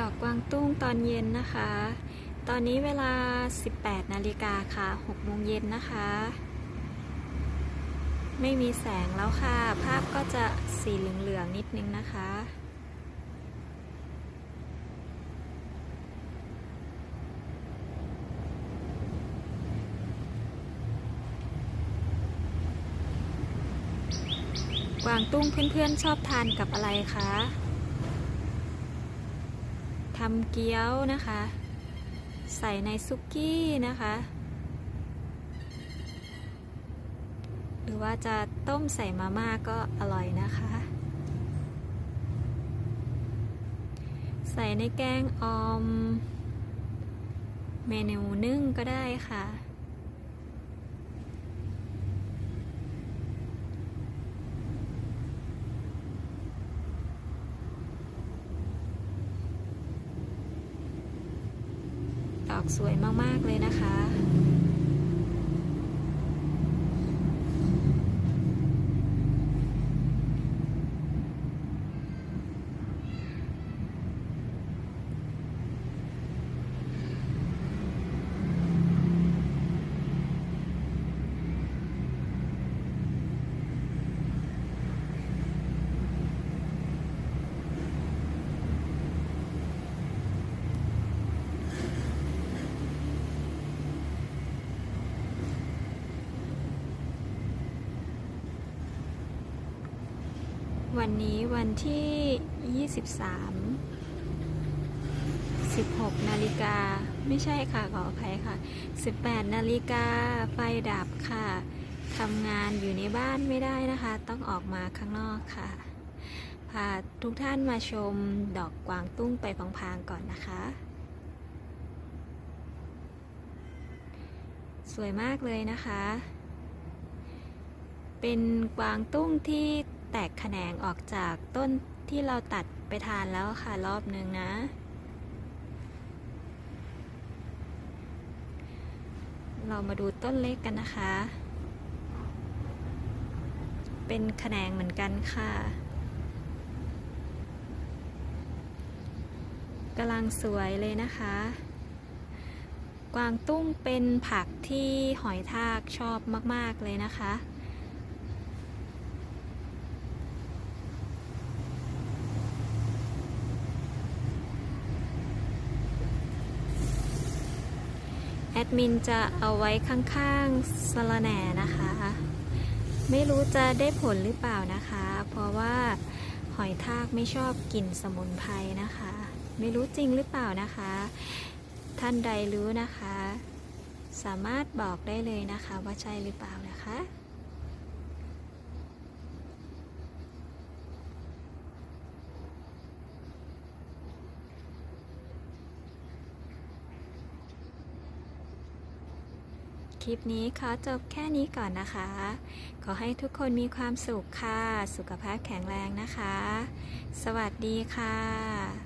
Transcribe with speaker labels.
Speaker 1: ดอกกวางตุ้งตอนเย็นนะคะ ตอนนี้เวลา 18 นาฬิกาค่ะ 6 โมงเย็นนะคะ ไม่มีแสงแล้วค่ะ ภาพก็จะสีเหลืองๆนิดนึงนะคะ กวางตุ้งเพื่อนๆชอบทานกับอะไรคะ ทำเกี๊ยวนะคะ ใส่ในซุกี้นะคะ หรือว่าจะต้มใส่มาม่าก็อร่อยนะคะ ใส่ในแกงออม เมนูนึ่งก็ได้ค่ะ ดอกสวยมากๆเลยนะคะ วันนี้วันที่ 23 16 นาฬิกา ไม่ใช่ค่ะ ขออภัยค่ะ 18 นาฬิกา ไฟดับค่ะทำงานอยู่ในบ้านไม่ได้นะคะ ต้องออกมาข้างนอกค่ะ พาทุกท่านมาชมดอกกวางตุ้งไปพางๆก่อนนะคะ สวยมากเลยนะคะ เป็นกวางตุ้งที่ แตกแขนงออกจากต้นที่เราตัดไปทานแล้วค่ะรอบหนึ่งนะ เรามาดูต้นเล็กกันนะคะ เป็นแขนงเหมือนกันค่ะกำลังสวยเลยนะคะ กวางตุ้งเป็นผักที่หอยทากชอบมาก ๆ เลยนะคะ แอดมินจะเอาไว้ข้างๆสะระแหน่นะคะ ไม่รู้จะได้ผลหรือเปล่านะคะ เพราะว่าหอยทากไม่ชอบกลิ่นสมุนไพรนะคะ ไม่รู้จริงหรือเปล่านะคะ ท่านใดรู้นะคะ สามารถบอกได้เลยนะคะว่าใช่หรือเปล่านะคะ คลิปนี้ขอจบแค่นี้ก่อนนะคะ ขอให้ทุกคนมีความสุขค่ะ สุขภาพแข็งแรงนะคะ สวัสดีค่ะ